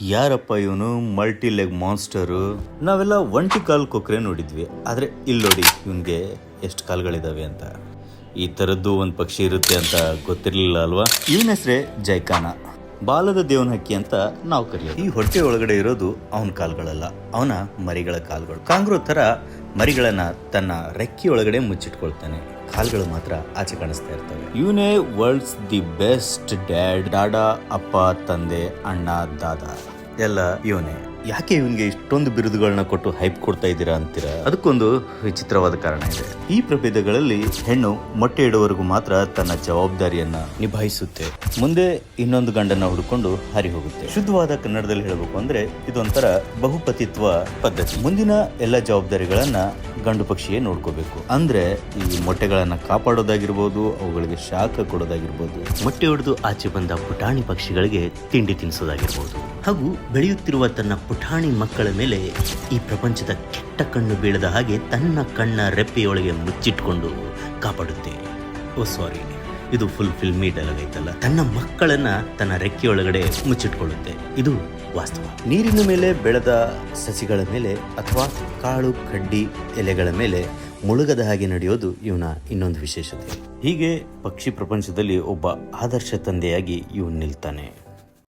ಯಾರಪ್ಪ ಇವನು? Multi leg ಮಾನ್ಸ್ಟರು ನಾವೆಲ್ಲ ಒಂಟಿ ಕಾಲು ಕೊಕ್ರೆ ನೋಡಿದ್ವಿ. ಆದ್ರೆ ಇಲ್ಲಿ ನೋಡಿ, ಇವನ್ಗೆ ಎಷ್ಟು ಕಾಲ್ಗಳಿದಾವೆ ಅಂತ. ಈ ಥರದ್ದು ಒಂದು ಪಕ್ಷಿ ಇರುತ್ತೆ ಅಂತ ಗೊತ್ತಿರಲಿಲ್ಲ ಅಲ್ವಾ? ಇವನ ಹೆಸರೇ ಜೈಕಾನ. ಬಾಲದ ದೇವನ ಹಕ್ಕಿ ಅಂತ ನಾವು ಕರೆಯೋದು. ಈ ಹೊಟ್ಟೆ ಒಳಗಡೆ ಇರೋದು ಅವನ ಕಾಲುಗಳಲ್ಲ, ಅವನ ಮರಿಗಳ ಕಾಲುಗಳು. ಕಾಂಗ್ರೋ ತರ ಮರಿಗಳನ್ನ ತನ್ನ ರೆಕ್ಕಿ ಒಳಗಡೆ ಮುಚ್ಚಿಟ್ಕೊಳ್ತಾನೆ. ಕಾಲ್ಗಳು ಮಾತ್ರ ಆಚೆ ಕಾಣಿಸ್ತಾ ಇರ್ತವೆ. ಇವನೇ ವರ್ಲ್ಡ್ಸ್ ದಿ ಬೆಸ್ಟ್ ಡ್ಯಾಡ್ ಡಾಡಾ ಅಪ್ಪ ತಂದೆ ಅಣ್ಣ ದಾದಾ. ಎಲ್ಲ ಇವನೇ ಯಾಕೆ ಇವನಿಗೆ ಇಷ್ಟೊಂದು ಬಿರುದುಗಳನ್ನ ಕೊಟ್ಟು ಹೈಪ್ ಕೊಡ್ತಾ ಇದ್ದೀರಾ ಅಂತೀರಾ? ಅದಕ್ಕೊಂದು ವಿಚಿತ್ರವಾದ ಕಾರಣ ಇದೆ. ಈ ಪ್ರಭೇದಗಳಲ್ಲಿ ಹೆಣ್ಣು ಮೊಟ್ಟೆ ಇಡುವವರೆಗೂ ಮಾತ್ರ ತನ್ನ ಜವಾಬ್ದಾರಿಯನ್ನ ನಿಭಾಯಿಸುತ್ತೆ. ಮುಂದೆ ಇನ್ನೊಂದು ಗಂಡನ್ನ ಹುಡುಕೊಂಡು ಹಾರಿ ಹೋಗುತ್ತೆ. ಶುದ್ಧವಾದ ಕನ್ನಡದಲ್ಲಿ ಹೇಳಬೇಕು ಅಂದ್ರೆ ಇದೊಂಥರ ಬಹುಪತಿತ್ವ ಪದ್ಧತಿ. ಮುಂದಿನ ಎಲ್ಲ ಜವಾಬ್ದಾರಿಗಳನ್ನ ಗಂಡು ಪಕ್ಷಿಯೇ ನೋಡ್ಕೋಬೇಕು. ಅಂದ್ರೆ ಈ ಮೊಟ್ಟೆಗಳನ್ನ ಕಾಪಾಡೋದಾಗಿರ್ಬೋದು ಅವುಗಳಿಗೆ ಶಾಖ ಕೊಡೋದಾಗಿರ್ಬೋದು ಮೊಟ್ಟೆ ಹೊಡೆದು ಆಚೆ ಬಂದ ಪುಟಾಣಿ ಪಕ್ಷಿಗಳಿಗೆ ತಿಂಡಿ ತಿನ್ನಿಸೋದಾಗಿರ್ಬೋದು. ಹಾಗೂ ಬೆಳೆಯುತ್ತಿರುವ ತನ್ನ ಪುಟಾಣಿ ಮಕ್ಕಳ ಮೇಲೆ ಈ ಪ್ರಪಂಚದ ಕೆಟ್ಟ ಕಣ್ಣು ಬೀಳದ ಹಾಗೆ ತನ್ನ ಕಣ್ಣ ರೆಪ್ಪೆಯೊಳಗೆ ಮುಚ್ಚಿಟ್ಕೊಂಡು ಕಾಪಾಡುತ್ತೆ. ಓ, ಸಾರಿ. ಇದು ಫುಲ್ ಫಿಲ್ಮಿ ಡೈಲಾಗ್ ಐತಲ್ಲ. ತನ್ನ ಮಕ್ಕಳನ್ನ ತನ್ನ ರೆಕ್ಕೆಯೊಳಗಡೆ ಮುಚ್ಚಿಟ್ಕೊಳ್ಳುತ್ತೆ. ಇದು ವಾಸ್ತವ. ನೀರಿನ ಮೇಲೆ ಬೆಳೆದ ಸಸಿಗಳ ಮೇಲೆ ಅಥವಾ ಕಾಳು, ಕಡ್ಡಿ, ಎಲೆಗಳ ಮೇಲೆ ಮುಳುಗದ ಹಾಗೆ ನಡೆಯೋದು ಇವನ ಇನ್ನೊಂದು ವಿಶೇಷತೆ. ಹೀಗೆ ಪಕ್ಷಿ ಪ್ರಪಂಚದಲ್ಲಿ ಒಬ್ಬ ಆದರ್ಶ ತಂದೆಯಾಗಿ ಇವನು ನಿಲ್ತಾನೆ.